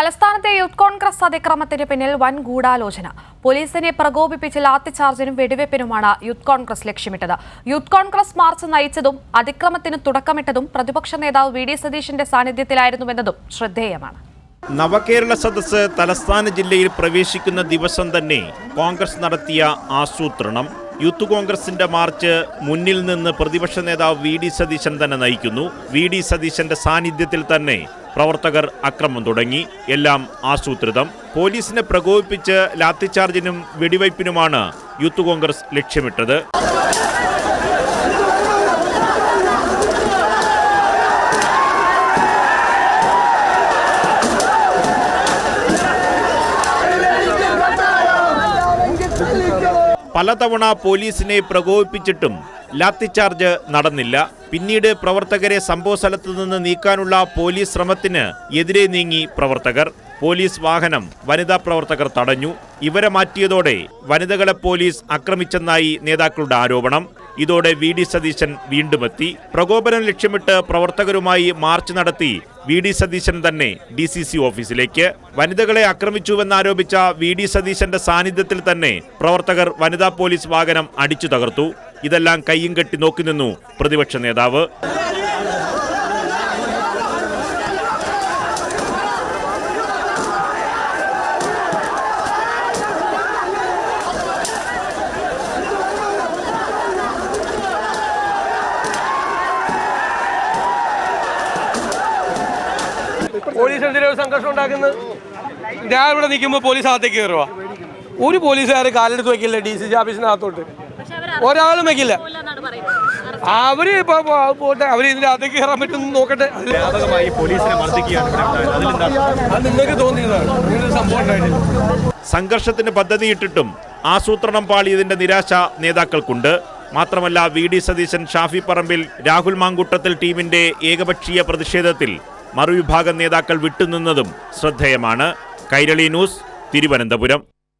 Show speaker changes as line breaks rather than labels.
തലസ്ഥാനത്തെ യൂത്ത് കോൺഗ്രസ് അതിക്രമത്തിന് പിന്നിൽ വൻ ഗൂഢാലോചന. പോലീസിനെ പ്രകോപിപ്പിച്ച് ലാത്തിചാർജിനും വെടിവെപ്പിനുമാണ് യൂത്ത് കോൺഗ്രസ് ലക്ഷ്യമിട്ടത്. യൂത്ത് കോൺഗ്രസ് മാർച്ച് നയിച്ചതും അതിക്രമത്തിന് തുടക്കമിട്ടതും പ്രതിപക്ഷ നേതാവ് വി ഡി സതീഷിന്റെ സാന്നിധ്യത്തിലായിരുന്നുവെന്നതും ശ്രദ്ധേയമാണ്.
നവകേരള സദസ്സ് തലസ്ഥാന ജില്ലയിൽ പ്രവേശിക്കുന്ന ദിവസം തന്നെ കോൺഗ്രസ് നടത്തിയ ആസൂത്രണം. യൂത്ത് കോൺഗ്രസിന്റെ മാർച്ച് മുന്നിൽ നിന്ന് പ്രതിപക്ഷ നേതാവ് വി ഡി സതീശൻ തന്നെ നയിക്കുന്നു. വി ഡി സതീശന്റെ സാന്നിധ്യത്തിൽ തന്നെ പ്രവർത്തകർ അക്രമം തുടങ്ങി. എല്ലാം ആസൂത്രിതം. പോലീസിനെ പ്രകോപിപ്പിച്ച് ലാത്തിചാർജിനും വെടിവയ്പ്പിനുമാണ് യൂത്ത് കോൺഗ്രസ് ലക്ഷ്യമിട്ടത്. പലതവണ പോലീസിനെ പ്രകോപിപ്പിച്ചിട്ടും ലാത്തിചാർജ് നടന്നില്ല. പിന്നീട് പ്രവർത്തകരെ സംഭവ നിന്ന് നീക്കാനുള്ള പോലീസ് ശ്രമത്തിന് എതിരെ നീങ്ങി പ്രവർത്തകർ. പോലീസ് വാഹനം വനിതാ പ്രവർത്തകർ തടഞ്ഞു. ഇവരെ മാറ്റിയതോടെ വനിതകളെ പോലീസ് ആക്രമിച്ചെന്നായി നേതാക്കളുടെ ആരോപണം. ഇതോടെ വി ഡി സതീശൻ വീണ്ടുമെത്തി. പ്രകോപനം ലക്ഷ്യമിട്ട് പ്രവർത്തകരുമായി മാർച്ച് നടത്തി വി ഡി സതീശൻ തന്നെ ഡി സി സി ഓഫീസിലേക്ക്. വനിതകളെ ആക്രമിച്ചുവെന്നാരോപിച്ച വി ഡി സതീശന്റെ സാന്നിധ്യത്തിൽ തന്നെ പ്രവർത്തകർ വനിതാ പോലീസ് വാഹനം അടിച്ചു തകർത്തു ഇതെല്ലാം കയ്യും കെട്ടി നോക്കി നിന്നു പ്രതിപക്ഷ നേതാവ്.
പോലീസ് എന്തിനൊരു സംഘർഷം ഉണ്ടാക്കുന്നത്? ഞാൻ ഇവിടെ നിൽക്കുമ്പോൾ പോലീസ് അകത്തേക്ക് കയറുക ഒരു പോലീസുകാർ കാലെടുത്ത് വെക്കില്ല ഡി സി സി ഓഫീസിനകത്തോട്ട് ഒരാളും വെക്കില്ല. അവർ ഇപ്പൊ പോട്ടെ അവർ ഇതിന്റെ അകത്തേക്ക് കയറാൻ പറ്റും നോക്കട്ടെ.
സംഘർഷത്തിന് പോലീസിനെ മർദ്ദിക്കുകയാണ് ഇവിടെ ഉണ്ടായത്. അതിലെന്താണ്
അത് നിങ്ങൾക്ക് തോന്നിയതാണ്. ഇങ്ങനൊരു സംഭവം ഉണ്ടായിട്ടില്ല.
സംഘർഷത്തിന് പദ്ധതിയിട്ടിട്ടും ആസൂത്രണം പാളിയതിന്റെ നിരാശ നേതാക്കൾക്കുണ്ട്. മാത്രമല്ല വി. ഡി. സതീശൻ ഷാഫി പറമ്പിൽ രാഹുൽ മാങ്കുട്ടത്തിൽ ടീമിന്റെ ഏകപക്ഷീയ പ്രതിഷേധത്തിൽ മറുവിഭാഗം നേതാക്കൾ വിട്ടുനിന്നതും ശ്രദ്ധേയമാണ്. കൈരളി ന്യൂസ് തിരുവനന്തപുരം.